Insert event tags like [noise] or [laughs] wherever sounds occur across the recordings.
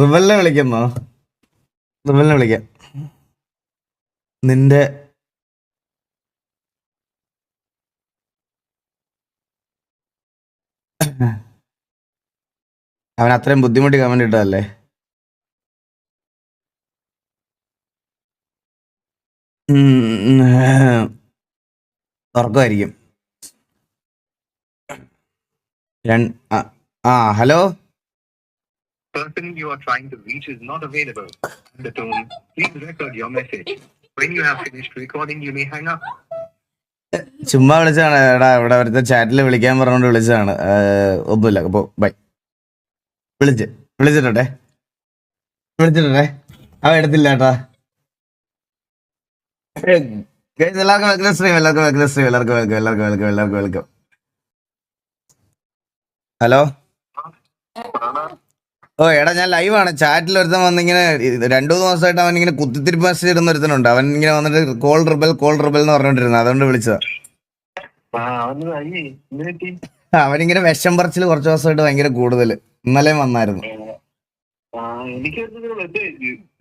റിബലിനെ വിളിക്കുന്നോ റിബലിനെ വിളിക്കാം. നിന്റെ അവൻ അത്രയും ബുദ്ധിമുട്ടി കമന്റ് ഇട്ടതല്ലേ? ഉറക്കമായിരിക്കും. ആ hello? Person you are trying to reach is not available. At the tone, please record your message. When you have finished recording, you may hang up. ചുമ്മാ വിളിച്ചതാണ്. എടാ ഇവിടെ അവിടുത്തെ ചാറ്റിൽ വിളിക്കാൻ പറഞ്ഞുകൊണ്ട് വിളിച്ചതാണ്. ഒന്നുമില്ല. അപ്പോൾ ബൈ വിളിച്ച്. വിളിച്ചിട്ടെ വിളിച്ചിട്ടെ അവ എടുത്തില്ല കേട്ടാ. Guys, എല്ലാവർക്കും വെൽക്കം സ്ട്രീം എല്ലാവർക്കും വെൽക്കം സ്ട്രീം എല്ലാവർക്കും വെൽക്കം എല്ലാവർക്കും വെൽക്കം എല്ലാവർക്കും വെൽക്കം ഹലോ ഓ എടാ ഞാൻ ലൈവാണ് ചാറ്റിൽ ഒരുത്തൻ വന്നിങ്ങനെ രണ്ടു മൂന്ന് ദിവസമായിട്ട് അവൻ ഇങ്ങനെ കുത്തിത്തിരിപ്പ് മെസ്സേജ് ഇടുന്ന ഒരുത്തനുണ്ട്. അവൻ ഇങ്ങനെ വന്നിട്ട് കോൾ റിബൽ കോൾ റിബൽ എന്ന് പറഞ്ഞോണ്ടിരുന്നു. അതുകൊണ്ട് വിളിച്ചതാ. അവനിങ്ങനെ വിഷം പറച്ചിൽ കുറച്ച് ദിവസമായിട്ട് ഭയങ്കര കൂടുതൽ ഇന്നലെ വന്നായിരുന്നു.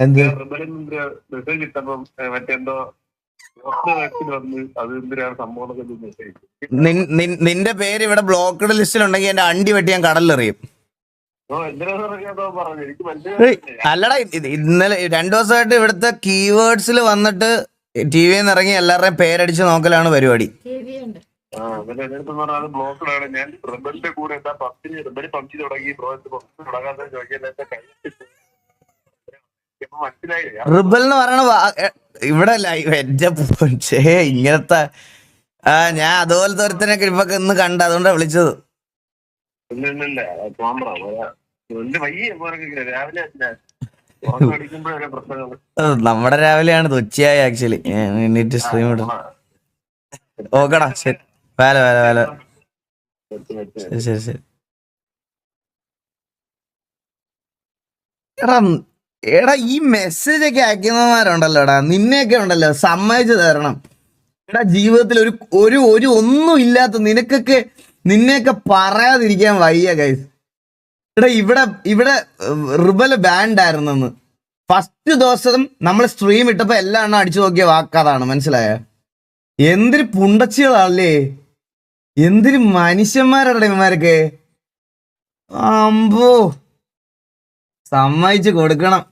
എന്ത്? നിന്റെ പേര് ഇവിടെ ബ്ലോക്കഡ് ലിസ്റ്റിലുണ്ടെങ്കിൽ എന്റെ അണ്ടി വെട്ടി ഞാൻ കടലിലെറിയും. അല്ലടാ ഇന്നലെ രണ്ടു ദിവസമായിട്ട് ഇവിടുത്തെ കീവേഡ്സിൽ വന്നിട്ട് ടി വിയിൽ നിന്ന് ഇറങ്ങി എല്ലാവരുടെയും പേരടിച്ച് നോക്കലാണ് പരിപാടി. റിബൽ എന്ന് പറയണ വാ- ഇവിടെ ലൈവ് എന്റെ ഇങ്ങനത്തെ ആ ഞാൻ അതുപോലത്തെ ഒരുത്തനൊക്കെ ഇപ്പൊ ഇന്ന് കണ്ട അതുകൊണ്ടാണ് വിളിച്ചത്. ഇല്ലില്ല എന്റെ വയ്യ പോരൊക്കെ രാവിലെ [laughs] നമ്മുടെ രാവിലെയാണ് തൊച്ചിയായി ആക്ച്വലി. എന്നിട്ട് സ്ട്രീം ഇടും. ഓക്കെടാ ശരി. വേല വേല വേല. ശരി ശരി ശരി. എടാ എടാ ഈ മെസ്സേജ് ഒക്കെ അയക്കുന്നവന്മാരുണ്ടല്ലോ എടാ നിന്നെയൊക്കെ ഉണ്ടല്ലോ സമ്മതിച്ചു തരണം. എടാ ജീവിതത്തിൽ ഒരു ഒരു ഒരു ഒന്നും ഇല്ലാത്ത നിനക്കൊക്കെ നിന്നെയൊക്കെ പറയാതിരിക്കാൻ വയ്യ ഗൈസ് എടാ ഇവിടെ ഇവിടെ റിബൽ ബാൻഡ് ആയിരുന്നെന്ന് ഫസ്റ്റ് ദിവസം നമ്മൾ സ്ട്രീം ഇട്ടപ്പോൾ എല്ലാ എണ്ണം അടിച്ചു നോക്കിയ വാക്കാതാണ് മനസ്സിലായ? എന്തിരി പുണ്ടച്ചികളാണല്ലേ? എന്തിരി മനുഷ്യന്മാരുടെ അമ്പോ സമ്മതിച്ച് കൊടുക്കണം.